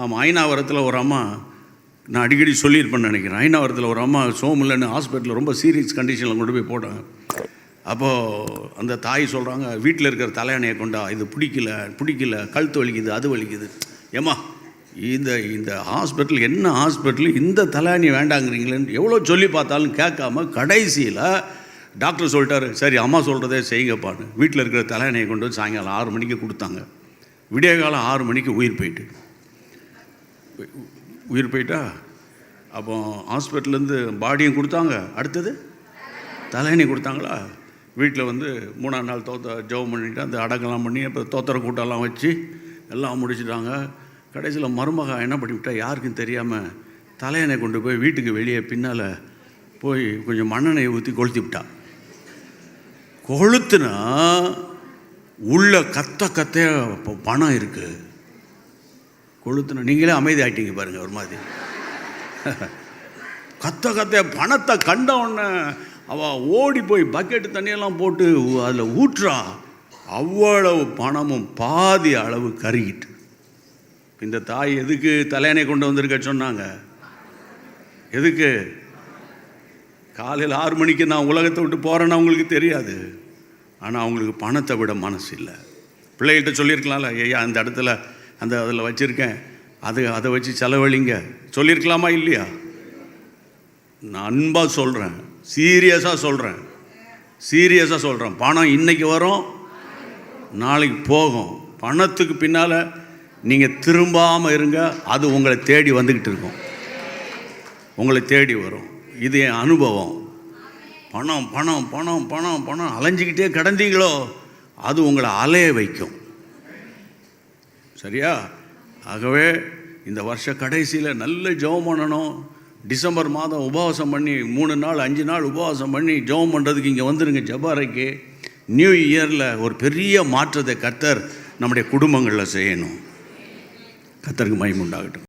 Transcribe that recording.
ஆமாம் ஐநாவரத்தில் ஒரு அம்மா நான் அடிக்கடி சொல்லியிருப்பேன்னு நினைக்கிறேன். ஐநாவரத்தில் ஒரு அம்மா சோமில்லன்னு ஹாஸ்பிட்டலில் ரொம்ப சீரியஸ் கண்டிஷனில் கொண்டு போய் போட்டாங்க. அப்போது அந்த தாய் சொல்கிறாங்க வீட்டில் இருக்கிற தலையணையை கொண்டா இது பிடிக்கல பிடிக்கல கழுத்து வலிக்குது அது வலிக்குது. ஏம்மா இந்த இந்த ஹாஸ்பிட்டல் என்ன ஹாஸ்பிட்டல் இந்த தலையணி வேண்டாங்கிறீங்களேன்னு எவ்வளோ சொல்லி பார்த்தாலும் கேட்காம கடைசியில் டாக்டர் சொல்லிட்டாரு சரி அம்மா சொல்கிறதே செய்யுங்கப்பான்னு. வீட்டில் இருக்கிற தலையணையை கொண்டு வந்து சாயங்காலம் ஆறு மணிக்கு கொடுத்தாங்க. விடிய காலம் ஆறு மணிக்கு உயிர் போயிட்டு. உயிர் போயிட்டா? அப்போ ஹாஸ்பிட்டல்லேருந்து பாடியும் கொடுத்தாங்க. அடுத்தது? தலையணை கொடுத்தாங்களா? வீட்டில் வந்து மூணாம் நாள் தோத்த ஜெபம் பண்ணிட்டு அந்த அடக்கெல்லாம் பண்ணி அப்போ தோத்திர கூட்டம்லாம் வச்சு எல்லாம் முடிச்சிட்டாங்க. கடைசியில் மருமக என்ன பண்ணிவிட்டா யாருக்கும் தெரியாமல் தலையணை கொண்டு போய் வீட்டுக்கு வெளியே பின்னால் போய் கொஞ்சம் மண்ணெண்ணெயை ஊற்றி கொளுத்தி விட்டா. கொளுத்துனா உள்ள கத்த கத்தைய பணம் இருக்குது கொளுத்தணும். நீங்களே அமைதி ஆகிட்டீங்க பாருங்கள் ஒரு மாதிரி. கத்த கத்த பணத்தை கண்ட உடனே அவள் ஓடி போய் பக்கெட்டு தண்ணியெல்லாம் போட்டு அதில் ஊற்றுறா அவ்வளவு பணமும் பாதி அளவு கருகிட்டு. இந்த தாய் எதுக்கு தலையணை கொண்டு வந்திருக்க சொன்னாங்க? எதுக்கு? காலையில் ஆறு மணிக்கு நான் உலகத்தை விட்டு போகிறேன்னு அவங்களுக்கு தெரியாது. ஆனால் அவங்களுக்கு பணத்தை விட மனசு இல்லை. பிள்ளைகிட்ட சொல்லியிருக்கலாம்ல ஐயா அந்த இடத்துல அந்த அதில் வச்சுருக்கேன். அது அதை வச்சு செலவழிங்க. சொல்லியிருக்கலாமா இல்லையா? நான் அன்பாக சொல்கிறேன் சீரியஸாக சொல்கிறேன் சீரியஸாக சொல்கிறேன் பணம் இன்னைக்கு வரும் நாளைக்கு போகும். பணத்துக்கு பின்னால் நீங்கள் திரும்பாமல் இருங்க. அது உங்களை தேடி வந்துக்கிட்டு இருக்கும். உங்களை தேடி வரும். இது என் அனுபவம். பணம் பணம் பணம் பணம் பணம் அலைஞ்சிக்கிட்டே கிடந்தீங்களோ அது உங்களை அலைய வைக்கும். சரியா? ஆகவே இந்த வருஷ கடைசியில் நல்ல ஜெபம் பண்ணணும். டிசம்பர் மாதம் உபவாசம் பண்ணி மூணு நாள் அஞ்சு நாள் உபவாசம் பண்ணி ஜெபம் பண்ணுறதுக்கு இங்கே வந்துடுங்க ஜபாரைக்கு. நியூ இயரில் ஒரு பெரிய மாற்றத்தை கத்தர் நம்முடைய குடும்பங்களில் செய்யணும். கத்தருக்கு மயம் உண்டாகட்டும்.